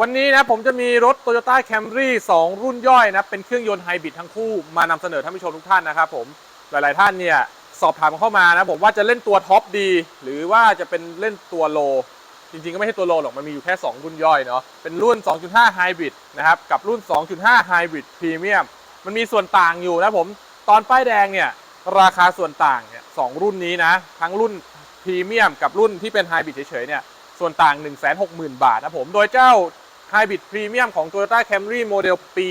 วันนี้นะผมจะมีรถ Toyota Camry 2 รุ่นย่อยนะเป็นเครื่องยนต์ไฮบริดทั้งคู่มานำเสนอท่านผู้ชมทุกท่านนะครับผมหลาย ๆ ท่านเนี่ยสอบถามเข้ามานะผมว่าจะเล่นตัวท็อปดี หรือว่าจะเป็นเล่นตัวโล จริง ๆ ก็ไม่ใช่ตัวโลหรอกมันมีอยู่แค่ 2 รุ่นย่อยเนาะเป็นรุ่น 2.5 Hybrid นะครับกับรุ่น 2.5 Hybrid Premium มันมีส่วนต่างอยู่นะผมตอนป้ายแดงเนี่ยราคาส่วนต่างเนี่ยสองรุ่นนี้นะทั้งรุ่นพรีเมียมกับรุ่นที่เป็นไฮบริดเฉยๆเนี่ยส่วนต่าง 160,000 บาทนะผมโดยเจ้า Hybrid Premium ของ Toyota Camry โมเดลปี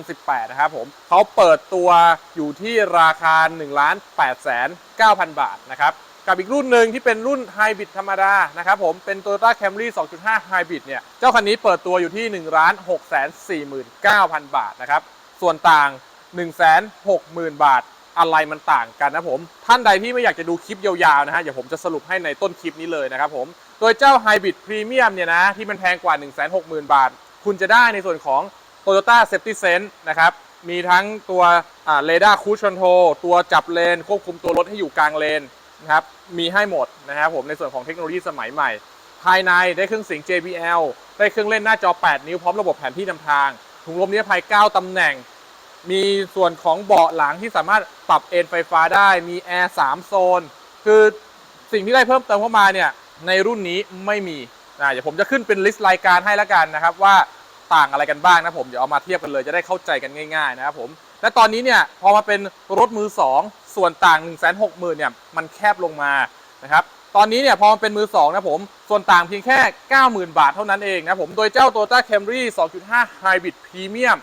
2018 นะครับผมเขาเปิดตัวอยู่ที่ราคา 1 8 9 0 0 0 บาทนะครับ กับอีกรุ่นหนึ่งที่เป็นรุ่น Hybrid ธรรมดานะครับผมเป็น Toyota Camry 2.5 Hybrid เนี่ย เจ้าคันนี้เปิดตัวอยู่ที่ 1 6 4 9 0 0 0 บาทนะครับ ส่วนต่าง 160,000 บาทอะไรมันต่างกันนะผม ท่านใดที่ไม่อยากจะดูคลิปยาวๆนะฮะเดี๋ยวผมจะสรุปให้ในต้นคลิปนี้เลยนะครับผม โดยเจ้า Hybrid Premium เนี่ยนะที่มันแพงกว่า 160,000 บาท คุณจะได้ในส่วนของ Toyota Safety Sense นะครับมีทั้งตัวเรดาร์คูช c นโทตัวจับเลน ควบคุมตัวรถให้อยู่กลางเลนนะครับมีให้หมดนะครับผมในส่วนของเทคโนโลยีสมัยใหม่ ภายในได้เครื่องเสียง JBL ได้เครื่องเล่นหน้าจอ 8 นิ้วพร้อมระบบแผนที่นำทาง ถุงลมนิรภัย 9ตำแหน่ง มีส่วนของเบาะหลังที่สามารถปรับเอนไฟฟ้าได้มีแอร์ 3 โซน คือสิ่งที่ได้เพิ่มเติมเข้ามาเนี่ย ในรุ่นนี้ไม่มีนะเดี๋ยวผมจะขึ้นเป็นลิสต์รายการให้ล้วกันนะครับ ว่าต่างอะไรกันบ้างนะผมเดี๋ยวเอามาเทียบกันเลยจะได้เข้าใจกันง่าย ๆ นะครับผมและตอนนี้เนี่ยพอมาเป็นรถมือ 2 ส่วนต่าง 1 6 0 0 0 0เนี่ยมันแคบลงมานะครับตอนนี้เนี่ยพอมันเป็นมือ 2 นะผม ส่วนต่างเพียงแค่ 90,000 บาทเท่านั้นเองนะผมโดยเจ้า Toyota Camry 2.5 Hybrid Premium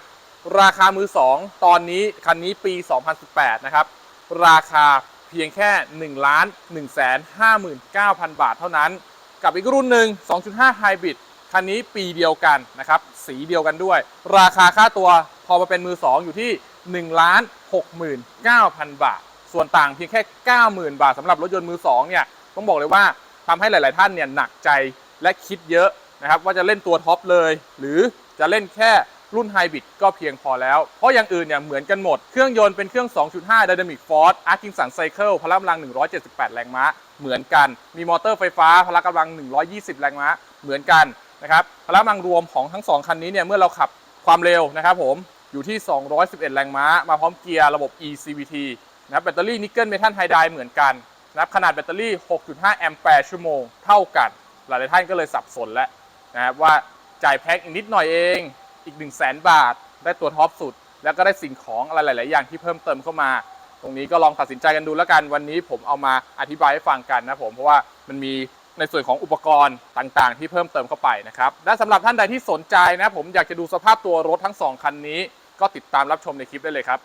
ราคามือ 2 ตอนนี้คันนี้ปี 2018 นะครับ ราคา พียงแค่1ล้าน1 5 9 0 0 0 บาทเท่านั้น กับอีกรุ่นหนึ่ง2.5 Hybrid คันนี้ปีเดียวกันนะครับ สีเดียวกันด้วย ราคาค่าตัวพอมาเป็นมือ 2 อยู่ที่1ล้าน69,000 บาท ส่วนต่างเพียงแค่ 90,000 บาทสำหรับรถยนต์มือ 2 เนี่ย ต้องบอกเลยว่าทำให้หลาย ๆ ท่านเนี่ยหนักใจและคิดเยอะนะครับ ว่าจะเล่นตัวท็อปเลย หรือจะเล่นแค่ รุ่นไฮบริดก็เพียงพอแล้ว เพราะอย่างอื่นเนี่ยเหมือนกันหมด เครื่องยนต์เป็นเครื่อง 2.5 Dynamic Force Atkinson Cycle พละกำลัง 178 แรงม้า เหมือนกัน มีมอเตอร์ไฟฟ้า พละกำลัง 120 แรงม้า เหมือนกันนะครับพละกำลังรวมของทั้ง 2 คันนี้เนี่ยเมื่อเราขับความเร็วนะครับผมอยู่ที่ 211 แรงม้า มาพร้อมเกียร์ระบบ eCVT นะครับแบตเตอรี่นิกเกิลเมทัลไฮไดเหมือนกันนะครับขนาดแบตเตอรี่ 6.5 แอมแปร์ชั่วโมง เท่ากัน หลายๆท่านก็เลยสับสนแล้วนะครับว่าจ่ายแพ็คอีกนิดหน่อยเอง อีก 1 0 0 0 0แบาท ได้ตัวท็อปสุด แล้วก็ได้สิ่งของอะไรหลาย ๆ อย่างที่เพิ่มเติมเข้ามา ตรงนี้ก็ลองตัดสินใจกันดูแล้วกันวันนี้ผมเอามาอธิบายให้ฟังกันนะผมเพราะว่ามันมีในส่วนของอุปกรณ์ต่างๆ ที่เพิ่มเติมเข้าไปนะครับและสำหรับท่านใดที่สนใจนะผมอยากจะดูสภาพตัวรถทั้ง 2 คันนี้ ก็ติดตามรับชมในคลิปได้เลยครับ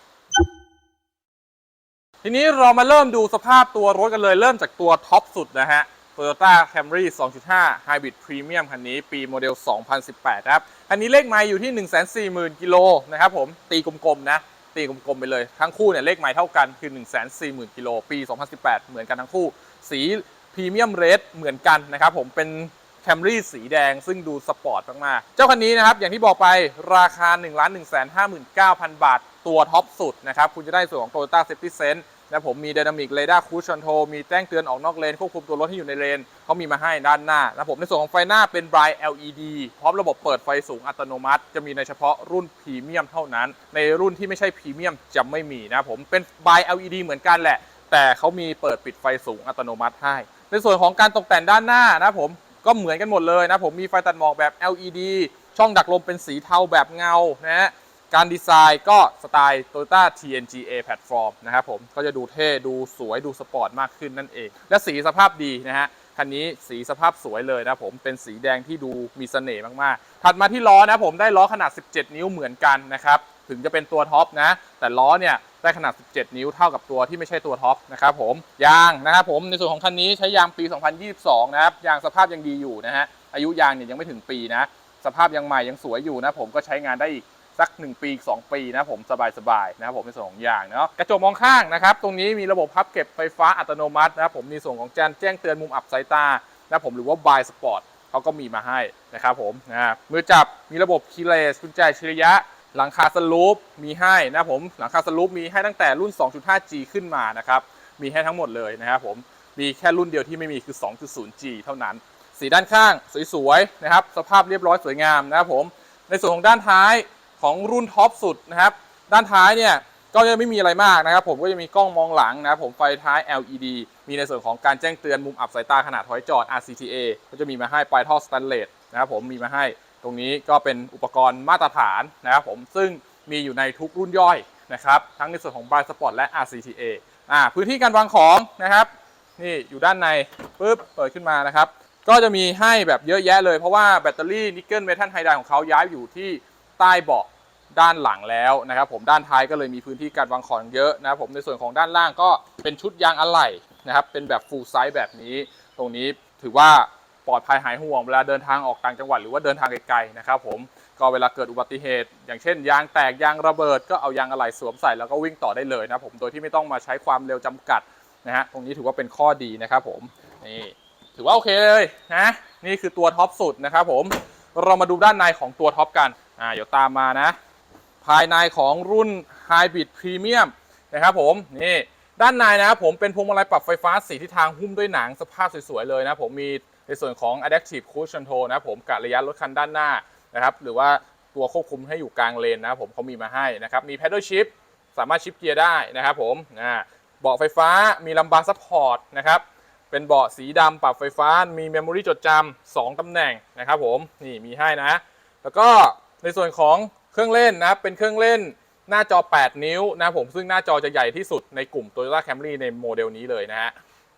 ทีนี้เรามาเริ่มดูสภาพตัวรถกันเลย เริ่มจากตัวท็อปสุดนะฮะ Toyota Camry 2.5 Hybrid Premium คันนี้ปีโมเดล 2018 ครับ คันนี้เลขไมล์อยู่ที่ 140,000 กิโลนะครับผม ตีกลมๆนะ ตีกลมๆไปเลย ทั้งคู่เนี่ยเลขไมล์เท่ากันคือ 140,000 กิโล ปี 2018 เหมือนกันทั้งคู่ สีพรีเมียมเรดเหมือนกันนะครับผม เป็น Camry สีแดงซึ่งดูสปอร์ตมากๆ เจ้าคันนี้นะครับ อย่างที่บอกไปราคา 1 1 5 9 0 0 0 บาท ตัวท็อปสุดนะครับ คุณจะได้ส่วนของ Toyota Safety Sense นะผมมี Dynamic Radar Cruise Control มีแจ้งเตือนออกนอกเลนควบคุมตัวรถที่อยู่ในเลนเขามีมาให้ด้านหน้านะผมในส่วนของไฟหน้าเป็น Bright LED พร้อมระบบเปิดไฟสูงอัตโนมัติ จะมีในเฉพาะรุ่นพรีเมียมเท่านั้น ในรุ่นที่ไม่ใช่พรีเมียมจะไม่มีนะผมเป็น Bright LED เหมือนกันแหละ แต่เขามีเปิดปิดไฟสูงอัตโนมัติให้ ในส่วนของการตกแต่งด้านหน้านะผมก็เหมือนกันหมดเลยนะผมมีไฟตัดหมอกแบบ LED ช่องดักลมเป็นสีเทาแบบเงานะฮะ การดีไซน์ก็สไตล์ Toyota TNGA Platform นะครับผมก็จะดูเท่ดูสวยดูสปอร์ตมากขึ้นนั่นเอง และสีสภาพดีนะฮะคันนี้สีสภาพสวยเลยนะผมเป็นสีแดงที่ดูมีเสน่ห์มาก ๆ ถัดมาที่ล้อนะผมได้ล้อขนาด 17 นิ้วเหมือนกันนะครับ ถึงจะเป็นตัวท็อปนะ แต่ล้อเนี่ยได้ขนาด 17 นิ้วเท่ากับตัวที่ไม่ใช่ตัวท็อปนะครับผมยางนะครับผมในส่วนของคันนี้ใช้ยางปี 2022 นะครับยางสภาพยังดีอยู่นะฮะอายุยางเนี่ยยังไม่ถึงปีนะสภาพยังใหม่ยังสวยอยู่นะผมก็ใช้งานได้อีก สัก 1 ปี2ปีนะผมสบายๆนะครับผมในส่วนของยางเนาะกระจกมองข้างนะครับตรงนี้มีระบบพับเก็บไฟฟ้าอัตโนมัตินะครับผมมีส่วนของแจ้งแจ้งเตือนมุมอับสายตานะผมหรือว่า by sport เขาก็มีมาให้นะครับผมนะมือจับมีระบบคีย์เลสกุญแจอัจฉริยะ หลังคาสลูปมีให้นะผมหลังคาสลูปมีให้ตั้งแต่รุ่น 2.5G ขึ้นมานะครับมีให้ทั้งหมดเลยนะครับผมมีแค่รุ่นเดียวที่ไม่มีคือ 2.0G เท่านั้น สีด้านข้างสวยๆนะครับสภาพเรียบร้อยสวยงามนะครับผมในส่วนของด้านท้าย ของรุ่นท็อปสุดนะครับ ด้านท้ายเนี่ยก็จะไม่มีอะไรมากนะครับ ผมก็จะมีกล้องมองหลังนะครับผมไฟท้าย LED มีในส่วนของการแจ้งเตือนมุมอับสายตาขนาดถอยจอด RCTA ก็จะมีมาให้ปลายท่อสแตนเลสนะครับผมมีมาให้ตรงนี้ก็เป็นอุปกรณ์มาตรฐานนะครับผมซึ่งมีอยู่ในทุกรุ่นย่อยนะครับทั้งในส่วนของ b ายสปอร์ตและ RCTA อ่าพื้นที่การวางของนะครับ นี่อยู่ด้านในปุ๊บเปิดขึ้นมานะครับ ก็จะมีให้แบบเยอะแยะเลยเพราะว่าแบตเตอรี่นิกเกิลเมทัลไฮไดของเขาย้ายอยู่ที่ ใต้เบาะด้านหลังแล้วนะครับผมด้านท้ายก็เลยมีพื้นที่การวางของเยอะนะครับผมในส่วนของด้านล่างก็เป็นชุดยางอะไหล่นะครับเป็นแบบฟูลไซส์แบบนี้ ตรงนี้ถือว่าปลอดภัยหายห่วงเวลาเดินทางออกต่างจังหวัดหรือว่าเดินทางไกลๆนะครับผมก็เวลาเกิดอุบัติเหตุ อย่างเช่น ยางแตกยางระเบิด ก็เอายางอะไหล่สวมใส่แล้วก็วิ่งต่อได้เลยนะครับผมโดยที่ไม่ต้องมาใช้ความเร็วจำกัดนะฮะตรงนี้ถือว่าเป็นข้อดีนะครับผมนี่ถือว่าโอเคเลยนะนี่คือตัวท็อปสุดนะครับผมเรามาดูด้านในของตัวท็อปกัน อ่าเดี๋ยวตามมานะ ภายในของรุ่น Hybrid Premium นะครับผมนี่ด้านในนะครับผมเป็นพวงมาลัยปรับไฟฟ้าสีทิศทางหุ้มด้วยหนังสภาพสวยๆเลยนะผมมีในส่วนของ Adaptive Cruise Control นะผมกะระยะรถคันด้านหน้านะครับหรือว่าตัวควบคุมให้อยู่กลางเลนนะผมเขามีมาให้นะครับมี Paddle Shift สามารถชิปเกียร์ได้นะครับผมอ่าเบาะไฟฟ้ามีลำบากซัพพอร์ตนะครับเป็นเบาะสีดำปรับไฟฟ้ามีเมมโมรีจดจำสองตำแหน่งนะครับผมนี่มีให้นะ แล้วก็ ในส่วนของเครื่องเล่นนะครับเป็นเครื่องเล่นหน้าจอ 8 นิ้วนะผมซึ่งหน้าจอจะใหญ่ที่สุดในกลุ่ม Toyota Camry ในโมเดลนี้เลยนะฮะ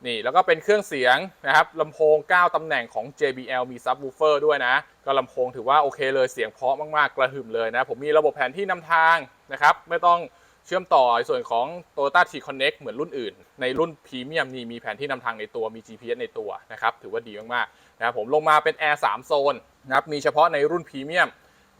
นี่แล้วก็เป็นเครื่องเสียงนะครับลำโพง 9 ตำแหน่งของ JBL มี Subwoofer ด้วยนะ ก็ลำโพงถือว่าโอเคเลยเสียงเพราะมากๆ กระหึ่มเลยนะ ผมมีระบบแผนที่นำทางนะครับ ไม่ต้องเชื่อมต่อในส่วนของ Toyota T Connect เหมือนรุ่นอื่น ในรุ่นพรีเมียมนี่มีแผนที่นำทางในตัวมี GPS ในตัวนะครับ ถือว่าดีมากๆนะครับผมลงมาเป็น Air 3โซนนะครับมีเฉพาะในรุ่นพรีเมียม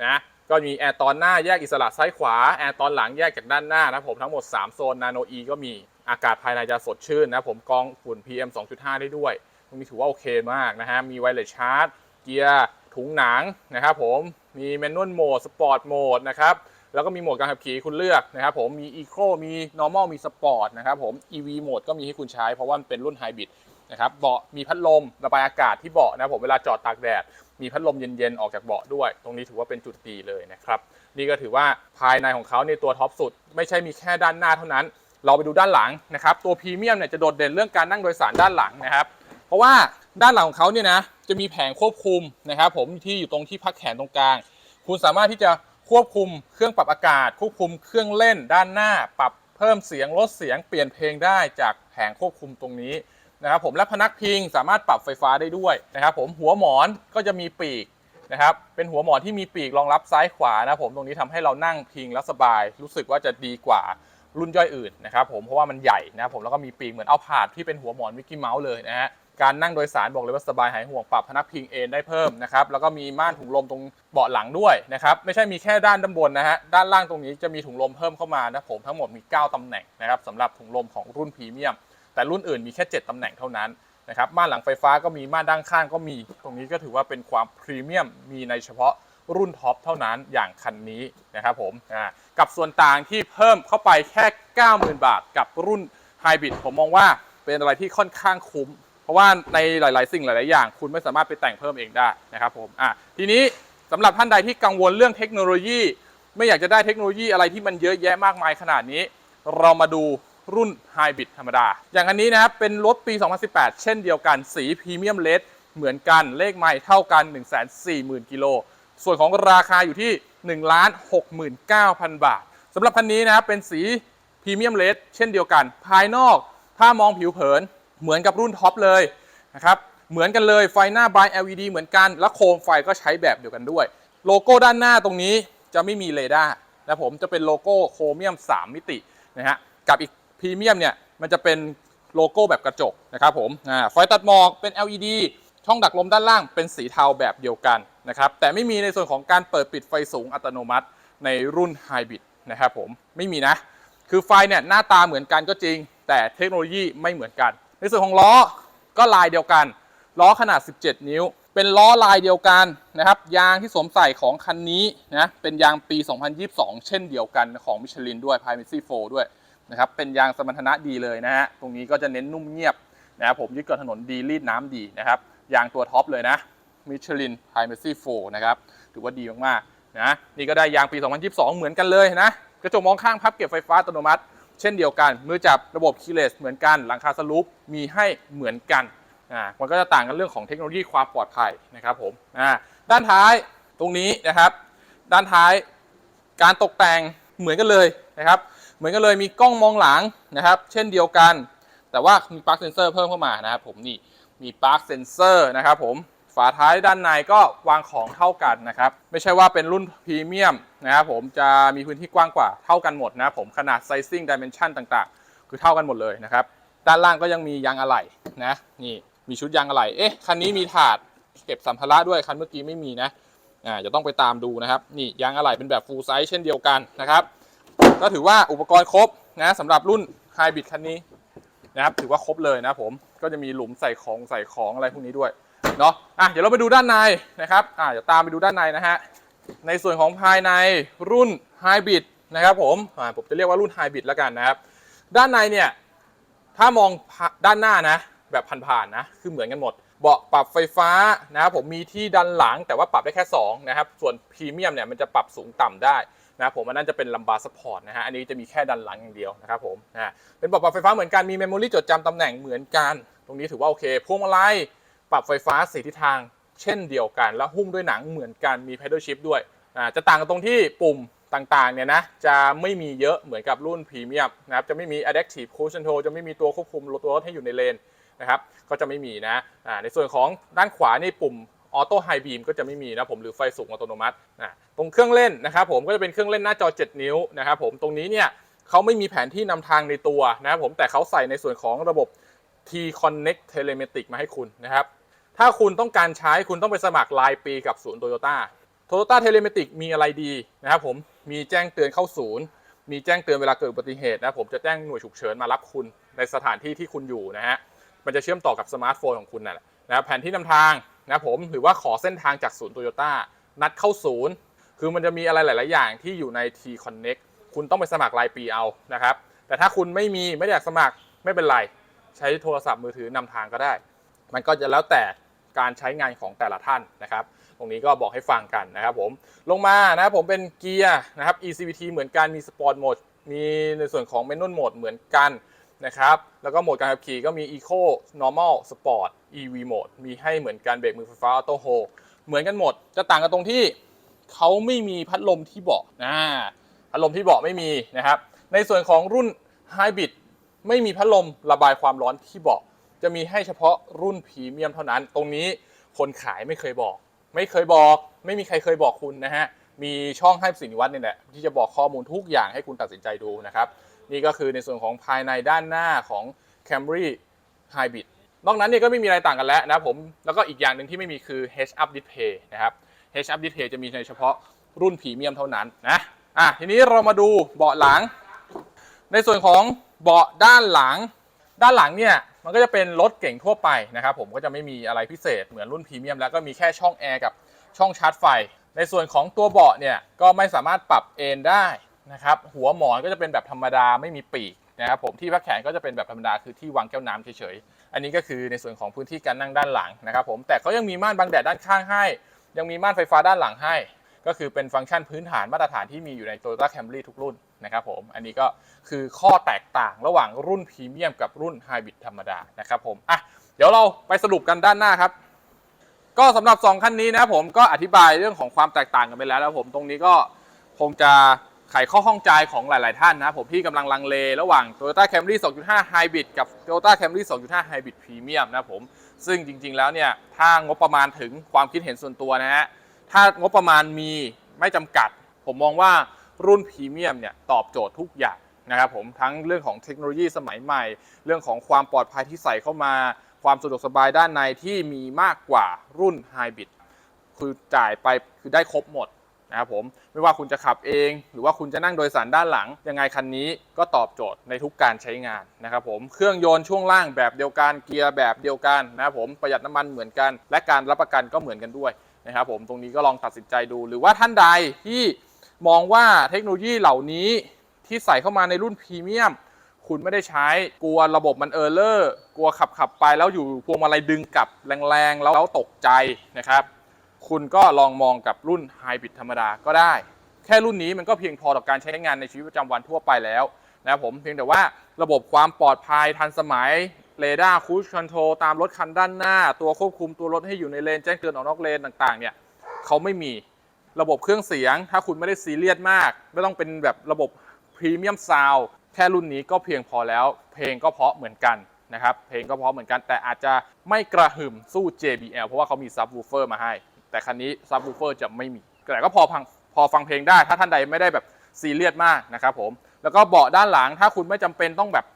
นะก็มีแอร์ตอนหน้าแยกอิสระซ้ายขวาแอร์ตอนหลังแยกจากด้านหน้านะผมทั้งหมด 3 โซน Nano E ก็มีอากาศภายในจะสดชื่นนะผมกรองฝุ่น PM 2.5 ได้ด้วยตรงนี้ถือว่าโอเคมากนะฮะมีไวเลสชาร์จเกียร์ถุงหนังนะครับผมมีแมนนวลโหมดสปอร์ตโหมดนะครับแล้วก็มีโหมดการขับขี่คุณเลือกนะครับผมมี Eco มี Normal มี Sport นะครับผม EV โหมดก็มีให้คุณใช้เพราะว่ามันเป็นรุ่นไฮบริดนะครับเบาะมีพัดลมระบายอากาศที่เบาะนะผมเวลาจอดตากแดด มีพัดลมเย็นๆ ออกจากเบาะด้วย ตรงนี้ถือว่าเป็นจุดดีเลยนะครับ นี่ก็ถือว่าภายในของเขาในตัวท็อปสุด ไม่ใช่มีแค่ด้านหน้าเท่านั้น เราไปดูด้านหลังนะครับ ตัวพรีเมียมเนี่ยจะโดดเด่นเรื่องการนั่งโดยสารด้านหลังนะครับ เพราะว่าด้านหลังของเขาเนี่ยนะจะมีแผงควบคุมนะครับผมที่อยู่ตรงที่พักแขนตรงกลาง คุณสามารถที่จะควบคุมเครื่องปรับอากาศ ควบคุมเครื่องเล่นด้านหน้า ปรับเพิ่มเสียงลดเสียงเปลี่ยนเพลงได้จากแผงควบคุมตรงนี้ นะครับผมและพนักพิงสามารถปรับไฟฟ้าได้ด้วยนะครับผมหัวหมอนก็จะมีปีกนะครับเป็นหัวหมอนที่มีปีกรองรับซ้ายขวานะผมตรงนี้ทำให้เรานั่งพิงแล้วสบาย รู้สึกว่าจะดีกว่ารุ่นย่อยอื่นนะครับผมเพราะว่ามันใหญ่นะครับผมแล้วก็มีปีกเหมือนเอาผาดที่เป็นหัวหมอนมิกกี้เมาส์เลยนะฮะการนั่งโดยสารบอกเลยว่าสบายหายห่วงปรับพนักพิงเอนได้เพิ่มนะครับแล้วก็มีม่านถุงลมตรงเบาะหลังด้วยนะครับไม่ใช่มีแค่ด้านด้านบนนะฮะด้านล่างตรงนี้จะมีถุงลมเพิ่มเข้ามานะผมทั้งหมดมี 9ตำแหน่งนะครับสำหรับถุงลมของรุ่นพรีเมียม แต่รุ่นอื่นมีแค่ 7 ตำแหน่งเท่านั้นนะครับม่านหลังไฟฟ้าก็มีม่านด้านข้างก็มี ตรงนี้ก็ถือว่าเป็นความพรีเมียมมีในเฉพาะรุ่นท็อปเท่านั้นอย่างคันนี้นะครับผมกับส่วนต่างที่เพิ่มเข้าไปแค่ 90,000 บาท กับรุ่นไฮบริดผมมองว่าเป็นอะไรที่ค่อนข้างคุ้ม เพราะว่าในหลาย ๆ สิ่งหลาย ๆ อย่าง คุณไม่สามารถไปแต่งเพิ่มเองได้นะครับผมอะทีนี้สำหรับท่านใดที่กังวลเรื่องเทคโนโลยี ไม่อยากจะได้เทคโนโลยีอะไรที่มันเยอะแยะมากมายขนาดนี้ เรามาดู รุ่นไฮบริดธรรมดา อย่างอันนี้นะครับเป็นรถปี 2018 เช่นเดียวกันสีพรีเมียมเลดเหมือนกันเลขไม่เท่ากัน 140,000กิโลส่วนของราคาอยู่ที่1 69,000 บาทสำหรับคันนี้นะครับเป็นสีพรีเมียมเลดเช่นเดียวกัน ภายนอกถ้ามองผิวเผินเหมือนกับรุ่นท็อปเลยนะครับเหมือนกันเลยไฟหน้าบาย LED เหมือนกัน และโคมไฟก็ใช้แบบเดียวกันด้วย โลโก้ด้านหน้าตรงนี้จะไม่มีเรดาร์นะผมจะเป็นโลโก้โครเมียม 3 มิตินะฮะกับอีก พรีเมียมเนี่ยมันจะเป็นโลโก้แบบกระจกนะครับผมอ่าไฟตัดหมอกเป็น LED ช่องดักลมด้านล่างเป็นสีเทาแบบเดียวกันนะครับแต่ไม่มีในส่วนของการเปิดปิดไฟสูงอัตโนมัติในรุ่นไฮบริดนะครับผมไม่มีนะ คือไฟเนี่ยหน้าตาเหมือนกันก็จริง แต่เทคโนโลยีไม่เหมือนกัน ในส่วนของล้อก็ลายเดียวกัน ล้อขนาด 17 นิ้ว เป็นล้อลายเดียวกันนะครับยางที่สวมใส่ของคันนี้นะเป็นยางปี 2022 เช่นเดียวกันของมิชลินด้วย p r i m a c y 4ด้วย นะครับเป็นยางสมรรถนะดีเลยนะฮะตรงนี้ก็จะเน้นนุ่มเงียบนะครับผมยึดเกาะถนนดีรีดน้ำดีนะครับยางตัวท็อปเลยนะ Michelin Primacy 4นะครับถือว่าดีมากๆนะนี่ก็ได้ยางปี 2022 เหมือนกันเลยนะกระจกมองข้างพับเก็บไฟฟ้าอัตโนมัติ เช่นเดียวกันมือจับระบบคีเลสเหมือนกันหลังคาสลูปมีให้เหมือนกันอ่ามันก็จะต่างกันเรื่องของเทคโนโลยีความปลอดภัยนะครับผมอ่าด้านท้ายตรงนี้นะครับ ด้านท้ายการตกแต่งเหมือนกันเลยนะครับ มือนกันเลยมีกล้องมองหลังนะครับ เช่นเดียวกัน แต่ว่ามีปลั๊กเซนเซอร์เพิ่มเข้ามานะครับผมนี่มีปลั๊กเซนเซอร์นะครับผมฝาท้ายด้านในก็วางของเท่ากันนะครับ ไม่ใช่ว่าเป็นรุ่นพรีเมียมนะครับผมจะมีพื้นที่กว้างกว่าเท่ากันหมดนะผมขนาดไซซิ่งดิเมนชันต่างๆ คือเท่ากันหมดเลยนะครับ ด้านล่างก็ยังมียางอะไหล่นะนี่มีชุดยางอะไหล่เอ๊ะคันนี้มีถาดเก็บสัมภาระด้วยคันเมื่อกี้ไม่มีนะอ่าจะต้องไปตามดูนะครับ นี่ยางอะไหล่เป็นแบบฟูลไซส์เช่นเดียวกันนะครับ ก็ถือว่าอุปกรณ์ครบนะสำหรับรุ่นไฮบริดคันนี้นะครับถือว่าครบเลยนะผมก็จะมีหลุมใส่ของใส่ของอะไรพวกนี้ด้วยเนาะอะเดี๋ยวเราไปดูด้านในนะครับอะเดี๋ยวตามไปดูด้านในนะฮะในส่วนของภายในรุ่นไฮบริดนะครับผมอ่าผมจะเรียกว่ารุ่นไฮบริดแล้วกันนะครับ ด้านในเนี่ยถ้ามองด้านหน้านะ แบบผ่านๆนะคือเหมือนกันหมดเบาะปรับไฟฟ้านะครับผมมีที่ดันหลังแต่ว่าปรับได้แค่2นะครับส่วนพรีเมียมเนี่ยมันจะปรับสูงต่ำได้ นะผมอันนั้นจะเป็นลัมบาร์สปอร์ตนะฮะอันนี้จะมีแค่ดันหลังอย่างเดียวนะครับผมนะเป็นปรับปรับไฟฟ้าเหมือนกันมีเมมโมรีจดจำตำแหน่งเหมือนกัน ตรงนี้ถือว่าโอเคพวงมาลัยปรับไฟฟ้าสีทิศทาง เช่นเดียวกัน แล้วหุ้มด้วยหนังเหมือนกันมี pedal shift ด้วยจะต่างกันตรงที่ปุ่มต่างๆเนี่ยนะจะไม่มีเยอะเหมือนกับรุ่นพรีเมียมนะครับจะไม่มี adaptive cruise control จะไม่มีตัวควบคุมรถตัวรถให้อยู่ในเลนนะครับก็จะไม่มีนะในส่วนของด้านขวานี่ปุ่ม ออโต้ไฮบีมก็จะไม่มีนะผมหรือไฟสูงอัตโนมัตินะตรงเครื่องเล่นนะครับผมก็จะเป็นเครื่องเล่นหน้าจอ 7 นิ้วนะครับผมตรงนี้เนี่ยเขาไม่มีแผนที่นำทางในตัวนะครับผมแต่เขาใส่ในส่วนของระบบ T Connect Telematic มาให้คุณนะครับถ้าคุณต้องการใช้คุณต้องไปสมัครรายปีกับศูนย์โตโยต้าโตโยต้าเทเลเมติกมีอะไรดีนะครับผมมีแจ้งเตือนเข้าศูนย์ มีแจ้งเตือนเวลาเกิดอุบัติเหตุนะผมจะแจ้งหน่วยฉุกเฉินมารับคุณในสถานที่ที่คุณอยู่นะฮะมันจะเชื่อมต่อกับสมาร์ทโฟนของคุณนั่นแหละนะแผนที่นำทาง นะผมหรือว่าขอเส้นทางจากศูนย์โตโยต้านัดเข้าศูนย์ คือมันจะมีอะไรหลาย ๆ อย่างที่อยู่ใน T Connect คุณต้องไปสมัครรายปีเอานะครับ แต่ถ้าคุณไม่มีไม่อยากสมัครไม่เป็นไร ใช้โทรศัพท์มือถือนำทางก็ได้ มันก็จะแล้วแต่การใช้งานของแต่ละท่านนะครับ ตรงนี้ก็บอกให้ฟังกันนะครับผม ลงมานะครับผมเป็นเกียร์นะครับ ECVT เหมือนกันมีสปอร์ตโหมด มีในส่วนของ Manual Mode เหมือนกัน นะครับ แล้วก็โหมดการขับขี่ก็มี Eco Normal Sport EV Mode มีให้เหมือนกันเบรกมือไฟฟ้า Auto Hold เหมือนกันหมด จะต่างกันตรงที่เขาไม่มีพัดลมที่เบาะนะพัดลมที่เบาะไม่มีนะครับ ในส่วนของรุ่น Hybrid ไม่มีพัดลมระบายความร้อนที่เบาะจะมีให้เฉพาะรุ่นพรีเมียมเท่านั้น ตรงนี้คนขายไม่เคยบอก ไม่เคยบอก ไม่มีใครเคยบอกคุณนะฮะ มีช่องให้สินวัฒน์เนี่ยแหละที่จะบอกข้อมูลทุกอย่างให้คุณตัดสินใจดูนะครับ นี่ก็คือในส่วนของภายในด้านหน้าของ Camry Hybrid นอกนั้นเนี่ยก็ไม่มีอะไรต่างกันแล้วนะผมแล้วก็อีกอย่างหนึ่งที่ไม่มีคือ Head Up Display นะครับ Head Up Display จะมีในเฉพาะรุ่นพรีเมียมเท่านั้นนะอะทีนี้เรามาดูเบาะหลัง ในส่วนของเบาะด้านหลัง ด้านหลังเนี่ยมันก็จะเป็นรถเก่งทั่วไปนะครับผมก็จะไม่มีอะไรพิเศษเหมือนรุ่นพรีเมียมแล้วก็มีแค่ช่องแอร์กับช่องชาร์จไฟ ในส่วนของตัวเบาะเนี่ยก็ไม่สามารถปรับเอนได้ นะครับหัวหมอนก็จะเป็นแบบธรรมดาไม่มีปีกนะครับผมที่พักแขนก็จะเป็นแบบธรรมดาคือที่วางแก้วน้ำเฉยๆอันนี้ก็คือในส่วนของพื้นที่การนั่งด้านหลังนะครับผมแต่เขายังมีม่านบังแดดด้านข้างให้ ยังมีม่านไฟฟ้าด้านหลังให้ ก็คือเป็นฟังก์ชันพื้นฐานมาตรฐานที่มีอยู่ใน Toyota Camry ทุกรุ่นนะครับผมอันนี้ก็คือข้อแตกต่างระหว่างรุ่นพรีเมียมกับรุ่นไฮบริดธรรมดานะครับผมอะเดี๋ยวเราไปสรุปกันด้านหน้าครับก็สำหรับ 2 คันนี้นะครับผมก็อธิบายเรื่องของความแตกต่างกันไปแล้วแล้วผมตรงนี้ก็คงจะ ไขข้อข้องใจของหลาย ๆ ท่านนะผมที่กำลังลังเลระหว่าง Toyota Camry 2.5 Hybrid กับ Toyota Camry 2.5 Hybrid Premium นะผม ซึ่งจริง ๆ แล้วเนี่ย ถ้างบประมาณถึงความคิดเห็นส่วนตัวนะฮะ ถ้างบประมาณมีไม่จำกัด ผมมองว่ารุ่นพรีเมียมเนี่ยตอบโจทย์ทุกอย่างนะครับผมทั้งเรื่องของเทคโนโลยีสมัยใหม่ เรื่องของความปลอดภัยที่ใส่เข้ามา ความสะดวกสบายด้านในที่มีมากกว่ารุ่นไฮบริดคือจ่ายไปคือได้ครบหมด นะครับผมไม่ว่าคุณจะขับเอง หรือว่าคุณจะนั่งโดยสารด้านหลัง ยังไงคันนี้ก็ตอบโจทย์ในทุกการใช้งานนะครับผมเครื่องยนต์ช่วงล่างแบบเดียวกันเกียร์แบบเดียวกันนะครับผมประหยัดน้ำมันเหมือนกัน และการรับประกันก็เหมือนกันด้วยนะครับผมตรงนี้ก็ลองตัดสินใจดู หรือว่าท่านใดที่มองว่าเทคโนโลยีเหล่านี้ที่ใส่เข้ามาในรุ่นพรีเมียมคุณไม่ได้ใช้กลัวระบบมันเออร์เลอร์ กลัวขับขับไปแล้วอยู่พวงมาลัยดึงกลับแรงๆ แล้วแล้วตกใจนะครับ คุณก็ลองมองกับรุ่นไฮบริดธรรมดาก็ได้ แค่รุ่นนี้มันก็เพียงพอต่อการใช้งานในชีวิตประจำวันทั่วไปแล้วนะครับผมเพียงแต่ว่าระบบความปลอดภัยทันสมัยเรดาร์คูชคอนโทรลตามรถคันด้านหน้า ตัวควบคุมตัวรถให้อยู่ในเลนแจ้งเตือนออกนอกเลนต่างๆเนี่ยเขาไม่มีระบบเครื่องเสียง ถ้าคุณไม่ได้ซีเรียสมาก ไม่ต้องเป็นแบบระบบพรีเมียมซาวแค่รุ่นนี้ก็เพียงพอแล้ว เพลงก็เพราะเหมือนกันนะครับเพลงก็เพราะเหมือนกันแต่อาจจะไม่กระหึ่มสู้ JBL เพราะว่าเขามีซับวูเฟอร์มาให้ แต่คันนี้ซับวูเฟอร์จะไม่มีแต่ก็พอฟังพอฟังเพลงได้ ถ้าท่านใดไม่ได้แบบซีเรียสมากนะครับผมแล้วก็เบาะด้านหลังถ้าคุณไม่จำเป็นต้องแบบ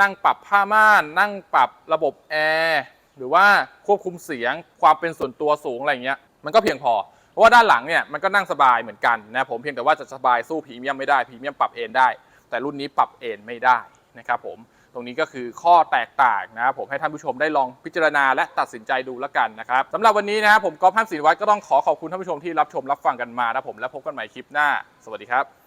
นั่งปรับผ้าม่าน นั่งปรับระบบแอร์หรือว่าควบคุมเสียงความเป็นส่วนตัวสูงอะไรเงี้ยมันก็เพียงพอเพราะว่าด้านหลังเนี่ยมันก็นั่งสบายเหมือนกันนะผมเพียงแต่ว่าจะสบายสู้พรีเมียมไม่ได้พรีเมียมปรับเอนได้ แต่รุ่นนี้ปรับเอนไม่ได้นะครับผม ตรงนี้ก็คือข้อแตกต่างนะครับผมให้ท่านผู้ชมได้ลองพิจารณาและตัดสินใจดูแล้วกันนะครับสำหรับวันนี้นะครับผมก๊อฟห้ามศิลวัตรก็ต้องขอขอบคุณท่านผู้ชมที่รับชมรับฟังกันมานะผมและพบกันใหม่คลิปหน้า สวัสดีครับ